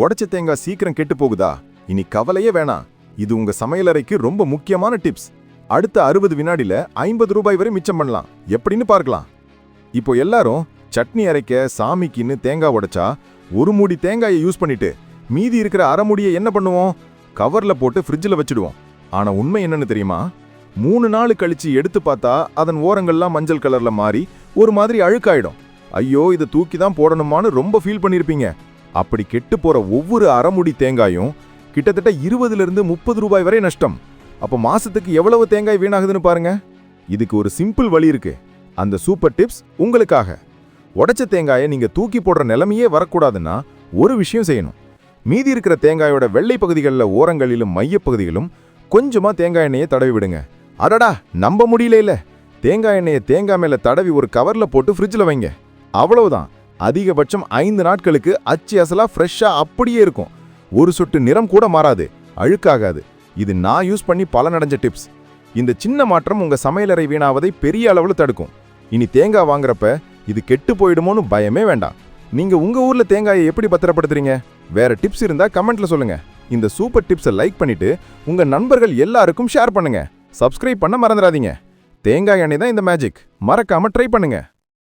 உடைச்ச தேங்காய் சீக்கிரம் கெட்டு போகுதா இனி கவலையே வேணாம். இது உங்க சமையலறைக்கு ரொம்ப முக்கியமான டிப்ஸ் அடுத்த அறுபது வினாடியில ஐம்பது ரூபாய் வரை மிச்சம் பண்ணலாம். எப்படின்னு பார்க்கலாம். இப்போ எல்லாரும் சட்னி அரைக்க சாமிக்குன்னு தேங்காய் உடைச்சா ஒரு மூடி தேங்காயை யூஸ் பண்ணிட்டு மீதி இருக்கிற அரைமுடியை என்ன பண்ணுவோம்? கவர்ல போட்டு ஃப்ரிட்ஜில் வச்சிடுவோம். ஆனா உண்மை என்னன்னு தெரியுமா? மூணு நாள் கழிச்சு எடுத்து பார்த்தா அதன் ஓரங்கள்லாம் மஞ்சள் கலர்ல மாறி ஒரு மாதிரி அழுக்காயிடும். ஐயோ இதை தூக்கி தான் போடணுமான்னு ரொம்ப ஃபீல் பண்ணியிருப்பீங்க அப்படி கெட்டு போற ஒவ்வொரு அரைமுடி தேங்காயும் கிட்டத்தட்ட இருபதுல இருந்து முப்பது ரூபாய் வரை நஷ்டம். அப்போ மாசத்துக்கு எவ்வளவு தேங்காய் வீணாகுதுன்னு பாருங்க. இதுக்கு ஒரு சிம்பிள் வழி இருக்கு. அந்த சூப்பர் டிப்ஸ் உங்களுக்காக. உடைச்ச தேங்காயை நீங்க தூக்கி போடுற நிலைமையே வரக்கூடாதுன்னா ஒரு விஷயம் செய்யணும். மீதி இருக்கிற தேங்காயோட வெள்ளை பகுதிகளில் ஓரங்களிலும் மையப்பகுதிகளும் கொஞ்சமா தேங்காய் எண்ணெயை தடவி விடுங்க. அடடா நம்ப முடியல தேங்காய் எண்ணெயை தேங்காய் மேல தடவி ஒரு கவர்ல போட்டு ஃப்ரிட்ஜில் வைங்க. அவ்வளவுதான். அதிகபட்சம் ஐந்து நாட்களுக்கு அச்சு அசலாக ஃப்ரெஷ்ஷாக அப்படியே இருக்கும். ஒரு சொட்டு நிறம் கூட மாறாது அழுக்காகாது. இது நான் யூஸ் பண்ணி பலனடைஞ்ச டிப்ஸ் இந்த சின்ன மாற்றம் உங்கள் சமையலறை வீணாவதை பெரிய அளவில் தடுக்கும். இனி தேங்காய் வாங்குறப்ப இது கெட்டு போயிடுமோன்னு பயமே வேண்டாம். நீங்கள் உங்கள் ஊரில் தேங்காயை எப்படி பத்திரப்படுத்துறீங்க? வேற டிப்ஸ் இருந்தால் கமெண்ட்டில் சொல்லுங்கள் இந்த சூப்பர் டிப்ஸை லைக் பண்ணிவிட்டு உங்கள் நண்பர்கள் எல்லாருக்கும் ஷேர் பண்ணுங்கள் சப்ஸ்கிரைப் பண்ண மறந்துடாதீங்க. தேங்காய் எண்ணெய் தான் இந்த மேஜிக் மறக்காமல் ட்ரை பண்ணுங்கள்